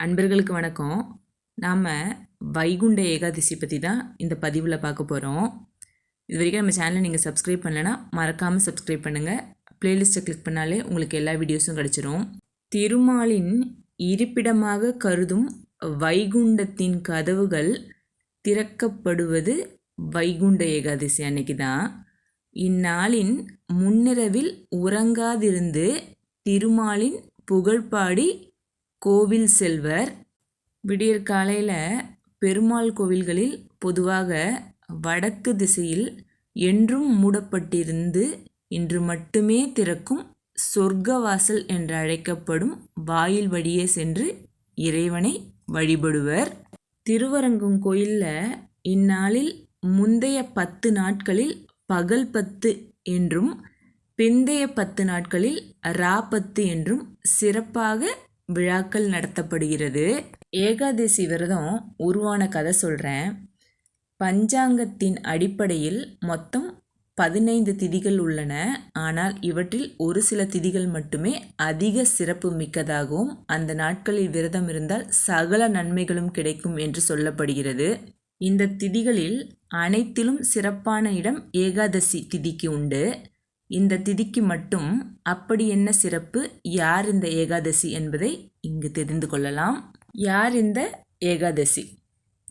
அன்பர்களுக்கு வணக்கம். நாம் வைகுண்ட ஏகாதசி பற்றி தான் இந்த பதிவில் பார்க்க போகிறோம் இது வரைக்கும் நம்ம சேனலை நீங்கள் சப்ஸ்கிரைப் பண்ணலைன்னா மறக்காமல் சப்ஸ்கிரைப் பண்ணுங்கள் ப்ளேலிஸ்ட்டை கிளிக் பண்ணாலே உங்களுக்கு எல்லா வீடியோஸும் கிடச்சிரும். திருமாலின் இருப்பிடமாக கருதும் வைகுண்டத்தின் கதவுகள் திறக்கப்படுவது வைகுண்ட ஏகாதசி அன்னைக்கு தான் இந்நாளின் முன்னிரவில் உறங்காதிருந்து திருமாலின் புகழ்பாடி கோவில் செல்வர் விடியற் காலையில் பெருமாள் கோவில்களில் பொதுவாக வடக்கு திசையில் என்றும் மூடப்பட்டிருந்து இன்று மட்டுமே திறக்கும் சொர்க்கவாசல் என்று அழைக்கப்படும் வாயில் வழியே சென்று இறைவனை வழிபடுவர். திருவரங்கம் கோயிலில் இந்நாளில் முந்தைய பத்து நாட்களில் பகல் பத்து என்றும் பிந்தைய பத்து நாட்களில் ரா பத்து என்றும் சிறப்பாக விழாக்கள் நடத்தப்படுகிறது. ஏகாதசி விரதம் உருவான கதை சொல்கிறேன் பஞ்சாங்கத்தின் அடிப்படையில் மொத்தம் பதினைந்து திதிகள் உள்ளன. ஆனால் இவற்றில் ஒரு சில திதிகள் மட்டுமே அதிக சிறப்பு மிக்கதாகவும் அந்த நாட்களில் விரதம் இருந்தால் சகல நன்மைகளும் கிடைக்கும் என்று சொல்லப்படுகிறது. இந்த திதிகளில் அனைத்திலும் சிறப்பான இடம் ஏகாதசி திதிக்கு உண்டு. இந்த திதிக்கு மட்டும் அப்படி என்ன சிறப்பு? யார் இந்த ஏகாதசி என்பதை இங்கு தெரிந்து கொள்ளலாம். யார் இந்த ஏகாதசி?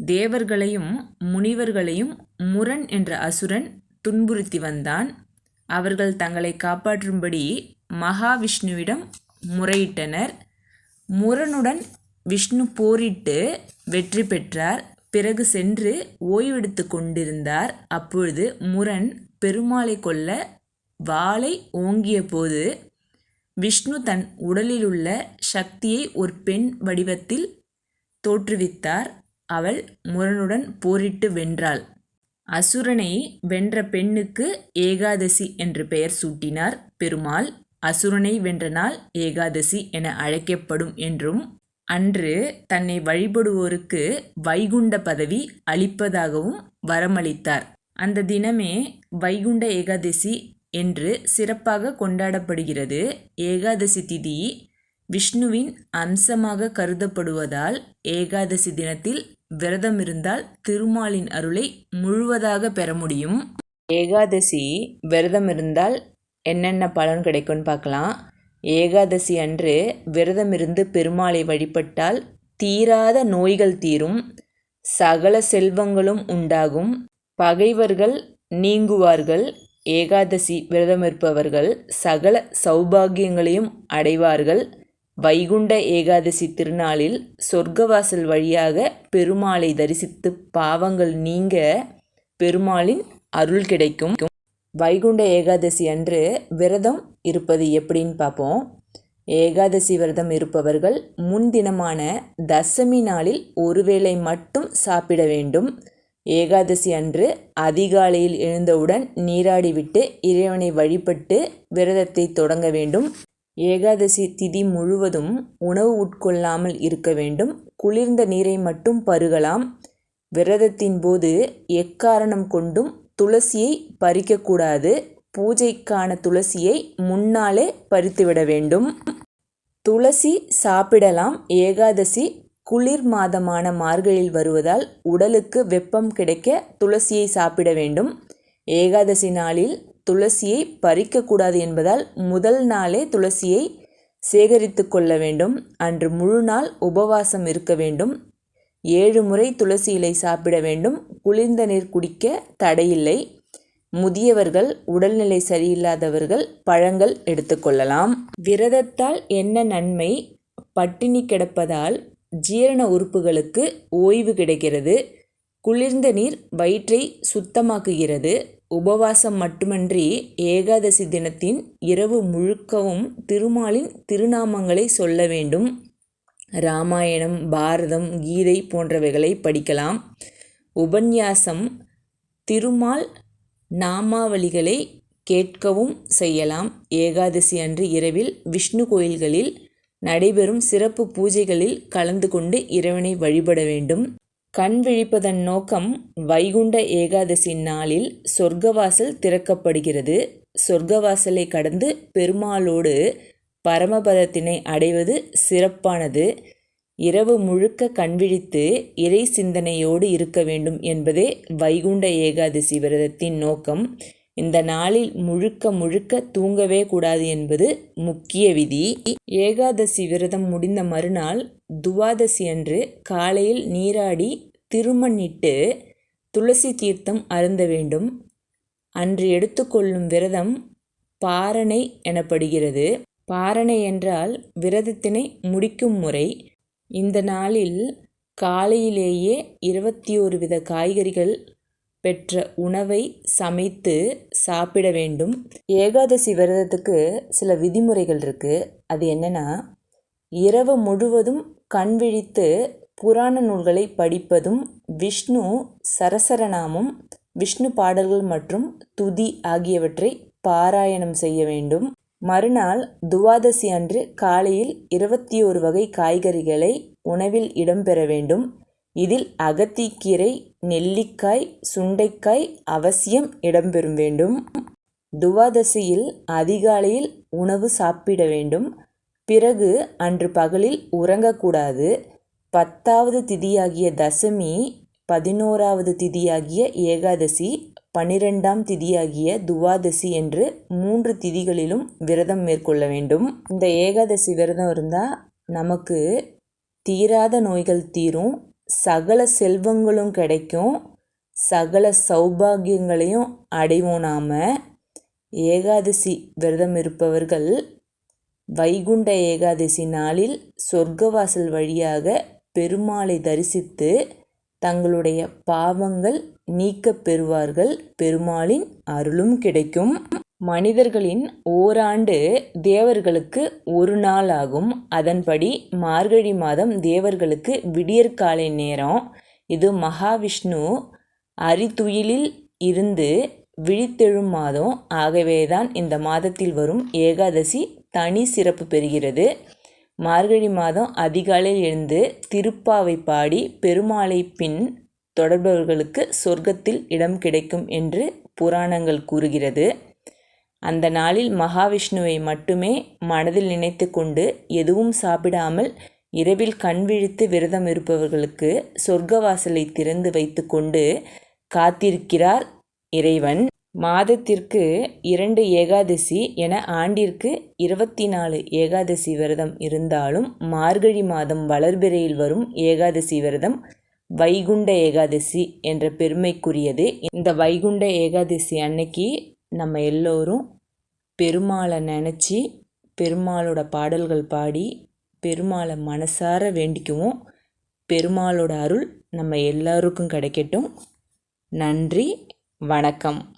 தேவர்களையும் முனிவர்களையும் முரண் என்ற அசுரன் துன்புறுத்தி வந்தான். அவர்கள் தங்களை காப்பாற்றும்படி மகாவிஷ்ணுவிடம் முறையிட்டனர். முரனுடன் விஷ்ணு போரிட்டு வெற்றி பெற்றார். பிறகு சென்று ஓய்வெடுத்து கொண்டிருந்தார். அப்பொழுது முரண் பெருமாளை கொல்ல வாளை ஓங்கிய போது விஷ்ணு தன் உடலிலுள்ள சக்தியை ஒரு பெண் வடிவத்தில் தோற்றுவித்தார். அவள் முரனுடன் போரிட்டு வென்றாள். அசுரனை வென்ற பெண்ணுக்கு ஏகாதசி என்று பெயர் சூட்டினார். பெருமாள் அசுரனை வென்ற நாள் ஏகாதசி என அழைக்கப்படும் என்றும் அன்று தன்னை வழிபடுவோருக்கு வைகுண்ட பதவி அளிப்பதாகவும் வரமளித்தார். அந்த தினமே வைகுண்ட ஏகாதசி என்று சிறப்பாக கொண்டாடப்படுகிறது. ஏகாதசி திதி விஷ்ணுவின் அம்சமாக கருதப்படுவதால் ஏகாதசி தினத்தில் விரதம் இருந்தால் திருமாலின் அருளை முழுவதாக பெற முடியும். ஏகாதசி விரதம் இருந்தால் என்னென்ன பலன் கிடைக்கும்னு பார்க்கலாம். ஏகாதசி அன்று விரதம் இருந்து பெருமாளை வழிபட்டால் தீராத நோய்கள் தீரும். சகல செல்வங்களும் உண்டாகும். பகைவர்கள் நீங்குவார்கள். ஏகாதசி விரதம் இருப்பவர்கள் சகல சௌபாகியங்களையும் அடைவார்கள். வைகுண்ட ஏகாதசி திருநாளில் சொர்க்கவாசல் வழியாக பெருமாளை தரிசித்து பாவங்கள் நீங்க பெருமாளின் அருள் கிடைக்கும். வைகுண்ட ஏகாதசி அன்று விரதம் இருப்பது எப்படின்னு பார்ப்போம். ஏகாதசி விரதம் இருப்பவர்கள் முன்தினமான தசமி நாளில் ஒருவேளை மட்டும் சாப்பிட வேண்டும். ஏகாதசி அன்று அதிகாலையில் எழுந்தவுடன் நீராடிவிட்டு இறைவனை வழிபட்டு விரதத்தை தொடங்க வேண்டும். ஏகாதசி திதி முழுவதும் உணவு உட்கொள்ளாமல் இருக்க வேண்டும். குளிர்ந்த நீரை மட்டும் பருகலாம். விரதத்தின் போது எக்காரணம் கொண்டும் துளசியை பறிக்கக்கூடாது. பூஜைக்கான துளசியை முன்னாலே பறித்துவிட வேண்டும். துளசி சாப்பிடலாம். ஏகாதசி குளிர் மாதமான மார்கழியில் வருவதால் உடலுக்கு வெப்பம் கிடைக்க துளசியை சாப்பிட வேண்டும். ஏகாதசி நாளில் துளசியை பறிக்கக்கூடாது என்பதால் முதல் நாளே துளசியை சேகரித்து கொள்ள வேண்டும். அன்று முழு நாள் உபவாசம் இருக்க வேண்டும். ஏழு முறை துளசி இலை சாப்பிட வேண்டும். குளிர்ந்த நீர் குடிக்க தடையில்லை. முதியவர்கள் உடல்நிலை சரியில்லாதவர்கள் பழங்கள் எடுத்துக்கொள்ளலாம் விரதத்தால் என்ன நன்மை? பட்டினி கிடப்பதால் ஜீரண உறுப்புகளுக்கு ஓய்வு கிடைக்கிறது. குளிர்ந்த நீர் வயிற்றை சுத்தமாக்குகிறது. உபவாசம் மட்டுமன்றி ஏகாதசி தினத்தின் இரவு முழுக்கவும் திருமாலின் திருநாமங்களை சொல்ல வேண்டும். ராமாயணம் பாரதம் கீதை போன்றவைகளை படிக்கலாம். உபன்யாசம் திருமால் நாமாவளிகளை கேட்கவும் செய்யலாம். ஏகாதசி அன்று இரவில் விஷ்ணு கோயில்களில் நடைபெறும் சிறப்பு பூஜைகளில் கலந்து கொண்டு இறைவனை வழிபட வேண்டும். கண் விழிப்பதன் நோக்கம் வைகுண்ட ஏகாதசி நாளில் சொர்க்கவாசல் திறக்கப்படுகிறது. சொர்க்கவாசலை கடந்து பெருமாளோடு பரமபதத்தினை அடைவது சிறப்பானது. இரவு முழுக்க கண்விழித்து இறை சிந்தனையோடு இருக்க வேண்டும் என்பதே வைகுண்ட ஏகாதசி விரதத்தின் நோக்கம். இந்த நாளில் முழுக்க முழுக்க தூங்கவே கூடாது என்பது முக்கிய விதி. ஏகாதசி விரதம் முடிந்த மறுநாள் துவாதசி அன்று காலையில் நீராடி திருமண்ணிட்டு துளசி தீர்த்தம் அருந்த வேண்டும். அன்று எடுத்துக்கொள்ளும் விரதம் பாரணை எனப்படுகிறது. பாரணை என்றால் விரதத்தினை முடிக்கும் முறை. இந்த நாளில் காலையிலேயே இருபத்தி ஒரு வித காய்கறிகள் பெற்ற உணவை சமைத்து சாப்பிட வேண்டும். ஏகாதசி விரதத்துக்கு சில விதிமுறைகள் இருக்குது அது என்னென்னா இரவு முழுவதும் கண் விழித்து புராண நூல்களை படிப்பதும் விஷ்ணு சரசரநாமம் விஷ்ணு பாடல்கள் மற்றும் துதி ஆகியவற்றை பாராயணம் செய்ய வேண்டும். மறுநாள் துவாதசி அன்று காலையில் இருபத்தி ஒரு வகை காய்கறிகளை உணவில் இடம்பெற வேண்டும். இதில் அகத்திக்கீரை நெல்லிக்காய் சுண்டைக்காய் அவசியம் இடம்பெறும் வேண்டும். துவாதசியில் அதிகாலையில் உணவு சாப்பிட வேண்டும். பிறகு அன்று பகலில் உறங்கக்கூடாது. பத்தாவது திதியாகிய தசமி பதினோராவது திதியாகிய ஏகாதசி பனிரெண்டாம் திதியாகிய துவாதசி என்று மூன்று திதிகளிலும் விரதம் மேற்கொள்ள வேண்டும். இந்த ஏகாதசி விரதம் இருந்தால் நமக்கு தீராத நோய்கள் தீரும். சகல செல்வங்களும் கிடைக்கும். சகல சௌபாகியங்களையும் அடைவோம் நாம். ஏகாதசி விரதம் இருப்பவர்கள் வைகுண்ட ஏகாதசி நாளில் சொர்க்கவாசல் வழியாக பெருமாளை தரிசித்து தங்களுடைய பாவங்கள் நீக்கப் பெறுவார்கள். பெருமாளின் அருளும் கிடைக்கும். மனிதர்களின் ஓராண்டு தேவர்களுக்கு ஒரு நாள் ஆகும். அதன்படி மார்கழி மாதம் தேவர்களுக்கு விடியற்காலை நேரம். இது மகாவிஷ்ணு அரிதுயிலில் இருந்து விழித்தெழும் மாதம். ஆகவேதான் இந்த மாதத்தில் வரும் ஏகாதசி தனி சிறப்பு பெறுகிறது. மார்கழி மாதம் அதிகாலையில் எழுந்து திருப்பாவை பாடி பெருமாளை பின் தொடர்பவர்களுக்கு சொர்க்கத்தில் இடம் கிடைக்கும் என்று புராணங்கள் கூறுகிறது. அந்த நாளில் மகாவிஷ்ணுவை மட்டுமே மனதில் நினைத்து கொண்டு எதுவும் சாப்பிடாமல் இரவில் கண் விழித்து விரதம் இருப்பவர்களுக்கு சொர்க்கவாசலை திறந்து வைத்து கொண்டு காத்திருக்கிறார் இறைவன். மாதத்திற்கு இரண்டு ஏகாதசி என ஆண்டிற்கு இருபத்தி நாலு ஏகாதசி விரதம் இருந்தாலும் மார்கழி மாதம் வளர்பிறையில் வரும் ஏகாதசி விரதம் வைகுண்ட ஏகாதசி என்ற பெருமைக்குரியது. இந்த வைகுண்ட ஏகாதசி அன்னைக்கு நம்ம எல்லோரும் பெருமாளை நினச்சி பெருமாளோட பாடல்கள் பாடி பெருமாளை மனசார வேண்டிக்குவோம். பெருமாளோட அருள் நம்ம எல்லாருக்கும் கிடைக்கட்டும். நன்றி வணக்கம்.